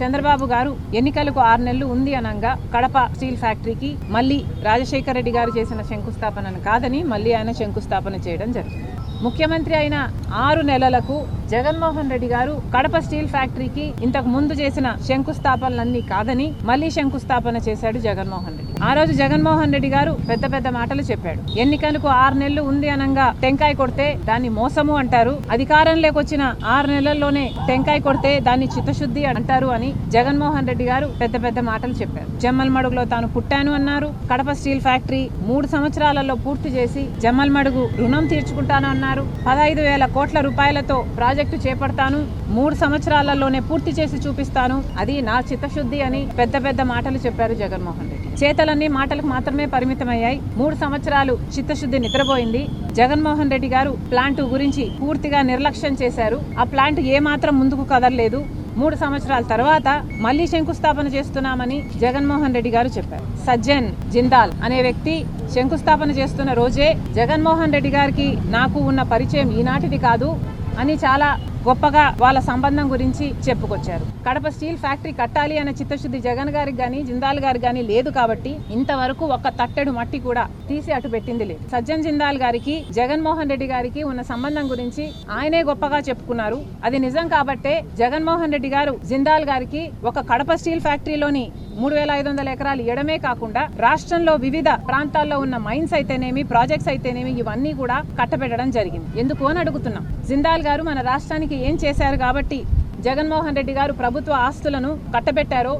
చంద్రబాబు గారు ఎన్నికలకు ఆరు నెలలు ఉంది అనగా కడప స్టీల్ ఫ్యాక్టరీకి మళ్ళీ రాజశేఖర రెడ్డి గారు చేసిన శంకుస్థాపనను కాదని మళ్ళీ ఆయన శంకుస్థాపన చేయడం జరిగింది ముఖ్యమంత్రి అయిన ఆరు నెలలకు జగన్మోహన్ రెడ్డి గారు కడప స్టీల్ ఫ్యాక్టరీకి ఇంతకు ముందు చేసిన శంకుస్థాపనలన్నీ కాదని మళ్ళీ శంకుస్థాపన చేశాడు జగన్మోహన్ రెడ్డి. ఆ రోజు జగన్మోహన్ రెడ్డి గారు పెద్ద పెద్ద మాటలు చెప్పాడు. ఎన్నికలకు ఆరు నెలలు ఉంది అనంగా టెంకాయ కొడితే దాన్ని మోసము అంటారు. అధికారంలోకి వచ్చిన ఆరు నెలల్లోనే టెంకాయ కొడితే దాన్ని చిత్తశుద్ధి అంటారు అని జగన్మోహన్ రెడ్డి గారు పెద్ద పెద్ద మాటలు చెప్పారు. జమ్మల్మడుగులో తాను పుట్టాను అన్నారు. కడప స్టీల్ ఫ్యాక్టరీ మూడు సంవత్సరాలలో పూర్తి చేసి జమ్మల్మడుగు రుణం తీర్చుకుంటాను అన్నారు. పదహైదు వేల కోట్ల రూపాయలతో ప్రాజెక్టు చేపడతాను. మూడు సంవత్సరాలలోనే పూర్తి చేసి చూపిస్తాను. అది నా చిత్తశుద్ధి అని పెద్ద పెద్ద మాటలు చెప్పారు జగన్మోహన్ రెడ్డి. చేతలన్నీ మాటలకు మాత్రమే పరిమితమయ్యాయి. మూడు సంవత్సరాలు చిత్తశుద్ధి నిద్రపోయింది. జగన్మోహన్ రెడ్డి గారు ప్లాంట్ గురించి పూర్తిగా నిర్లక్ష్యం చేశారు. ఆ ప్లాంట్ ఏ మాత్రం ముందుకు కదలలేదు. మూడు సంవత్సరాల తర్వాత మళ్ళీ శంకుస్థాపన చేస్తున్నామని జగన్మోహన్ రెడ్డి గారు చెప్పారు. సజ్జన్ జిందాల్ అనే వ్యక్తి శంకుస్థాపన చేస్తున్న రోజే జగన్మోహన్ రెడ్డి గారికి నాకు ఉన్న పరిచయం ఈనాటిది కాదు. అని చాలా గొప్పగా వాళ్ళ సంబంధం గురించి చెప్పుకొచ్చారు. కడప స్టీల్ ఫ్యాక్టరీ కట్టాలి అనే చిత్తశుద్ధి జగన్ గారికి కానీ జిందాల్ గారికి కానీ లేదు కాబట్టి ఇంతవరకు ఒక్క తట్టెడు మట్టి కూడా తీసి అటు పెట్టింది లేదు. సజ్జన్ జిందాల్ గారికి జగన్మోహన్ రెడ్డి గారికి ఉన్న సంబంధం గురించి ఆయనే గొప్పగా చెప్పుకున్నారు. అది నిజం కాబట్టే జగన్మోహన్ రెడ్డి గారు జిందాల్ గారికి ఒక కడప స్టీల్ ఫ్యాక్టరీలోని మూడు వేల ఐదు వందల ఎకరాలు ఇవ్వడమే కాకుండా రాష్ట్రంలో వివిధ ప్రాంతాల్లో ఉన్న మైన్స్ అయితేనేమి ప్రాజెక్ట్స్ అయితేనేమి ఇవన్నీ కూడా కట్టబెట్టడం జరిగింది. ఎందుకు అని అడుగుతున్నాం. జిందాల్ గారు మన రాష్ట్రానికి ఏం చేశారు కాబట్టి జగన్మోహన్ రెడ్డి గారు ప్రభుత్వ ఆస్తులను కట్టబెట్టారో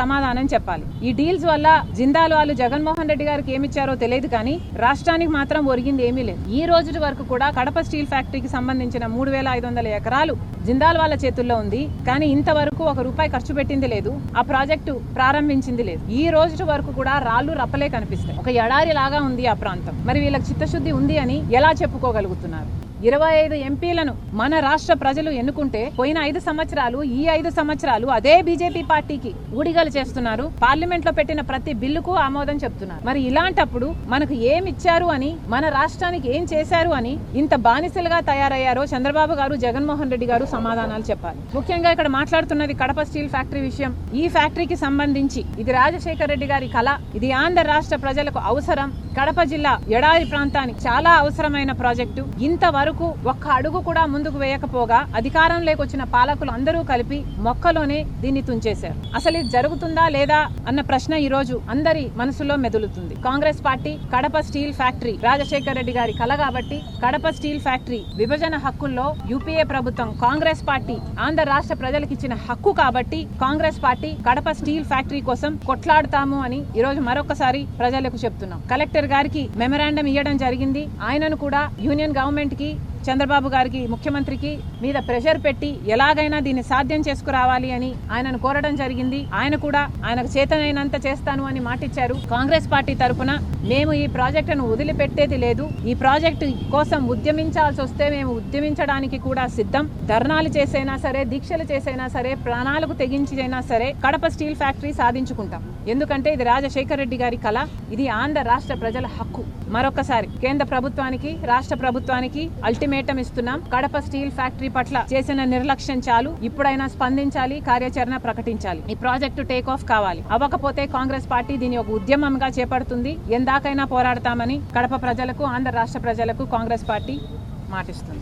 సమాధానం చెప్పాలి. ఈ డీల్స్ వల్ల జిందాల్ వాళ్ళు జగన్మోహన్ రెడ్డి గారికి ఏమిచ్చారో తెలియదు కానీ రాష్ట్రానికి మాత్రం ఒరిగింది ఏమీ లేదు. ఈ రోజు వరకు కూడా కడప స్టీల్ ఫ్యాక్టరీకి సంబంధించిన మూడు వేల ఐదు వందల ఎకరాలు జిందాల్ వాళ్ళ చేతుల్లో ఉంది. కానీ ఇంతవరకు ఒక రూపాయి ఖర్చు పెట్టింది లేదు. ఆ ప్రాజెక్టు ప్రారంభించింది లేదు. ఈ రోజు వరకు కూడా రాళ్ళు రప్పలే కనిపిస్తాయి. ఒక ఎడారి లాగా ఉంది ఆ ప్రాంతం. మరి వీళ్ళకి చిత్తశుద్ధి ఉంది అని ఎలా చెప్పుకోగలుగుతున్నారు? ఇరవై ఐదు ఎంపీలను మన రాష్ట్ర ప్రజలు ఎన్నుకుంటే పోయిన ఐదు సంవత్సరాలు ఈ ఐదు సంవత్సరాలు అదే బీజేపీ పార్టీకి ఊడిగలు చేస్తున్నారు. పార్లమెంట్లో పెట్టిన ప్రతి బిల్లుకు ఆమోదం చెప్తున్నారు. మరి ఇలాంటప్పుడు మనకు ఏమి ఇచ్చారు అని మన రాష్ట్రానికి ఏం చేశారు అని ఇంత బానిసలుగా తయారయ్యారో చంద్రబాబు గారు జగన్మోహన్ రెడ్డి గారు సమాధానాలు చెప్పాలి. ముఖ్యంగా ఇక్కడ మాట్లాడుతున్నది కడప స్టీల్ ఫ్యాక్టరీ విషయం. ఈ ఫ్యాక్టరీకి సంబంధించి ఇది రాజశేఖర రెడ్డి గారి కళ. ఇది ఆంధ్ర రాష్ట్ర ప్రజలకు అవసరం. కడప జిల్లా ఎడారి ప్రాంతానికి చాలా అవసరమైన ప్రాజెక్టు. ఇంతవరకు ఒక్క అడుగు కూడా ముందుకు వేయకపోగా అధికారంలోకి వచ్చిన పాలకులు అందరూ కలిపి మొక్కలోనే దీన్ని తుంచేశారు. అసలు ఇది జరుగుతుందా లేదా అన్న ప్రశ్న ఈ రోజు అందరి మనసులో మెదులుతుంది. Congress party Kadapa steel factory Rajasekhara Reddy గారి కల కాబట్టి కడప స్టీల్ ఫ్యాక్టరీ విభజన హక్కుల్లో యూపీఏ ప్రభుత్వం కాంగ్రెస్ పార్టీ ఆంధ్ర రాష్ట్ర ప్రజలకు ఇచ్చిన హక్కు కాబట్టి Congress party Kadapa steel factory కోసం కొట్లాడతాము అని ఈ రోజు మరొకసారి ప్రజలకు చెప్తున్నాం. కలెక్టర్ గారికి మెమరాండం ఇవ్వడం జరిగింది. ఆయనను కూడా యూనియన్ గవర్నమెంట్కి చంద్రబాబు గారికి ముఖ్యమంత్రికి మీద ప్రెషర్ పెట్టి ఎలాగైనా దీన్ని సాధ్యం చేసుకురావాలి అని ఆయనను కోరడం జరిగింది. ఆయన కూడా ఆయనకు చేతనైనంత చేస్తాను అని మాటిచ్చారు. కాంగ్రెస్ పార్టీ తరఫున మేము ఈ ప్రాజెక్టును వదిలిపెట్టేది లేదు. ఈ ప్రాజెక్టు కోసం ఉద్యమించాల్సి వస్తే మేము ఉద్యమించడానికి కూడా సిద్ధం. ధర్నాలు చేసైనా సరే దీక్షలు చేసైనా సరే ప్రాణాలకు తెగించైనా సరే కడప స్టీల్ ఫ్యాక్టరీ సాధించుకుంటాం. ఎందుకంటే ఇది రాజశేఖర రెడ్డి గారి కళ. ఇది ఆంధ్ర రాష్ట్ర ప్రజల హక్కు. మరొకసారి కేంద్ర ప్రభుత్వానికి రాష్ట్ర ప్రభుత్వానికి అల్టిమేటం ఇస్తున్నాం. కడప స్టీల్ ఫ్యాక్టరీ పట్ల చేసిన నిర్లక్ష్యం చాలు. ఇప్పుడైనా స్పందించాలి కార్యాచరణ ప్రకటించాలి. ఈ ప్రాజెక్టు టేక్ ఆఫ్ కావాలి. అవ్వకపోతే కాంగ్రెస్ పార్టీ దీని ఒక ఉద్యమంగా చేపడుతుంది. ఎందాకైనా పోరాడతామని కడప ప్రజలకు ఆంధ్ర రాష్ట్ర ప్రజలకు కాంగ్రెస్ పార్టీ మాటిస్తుంది.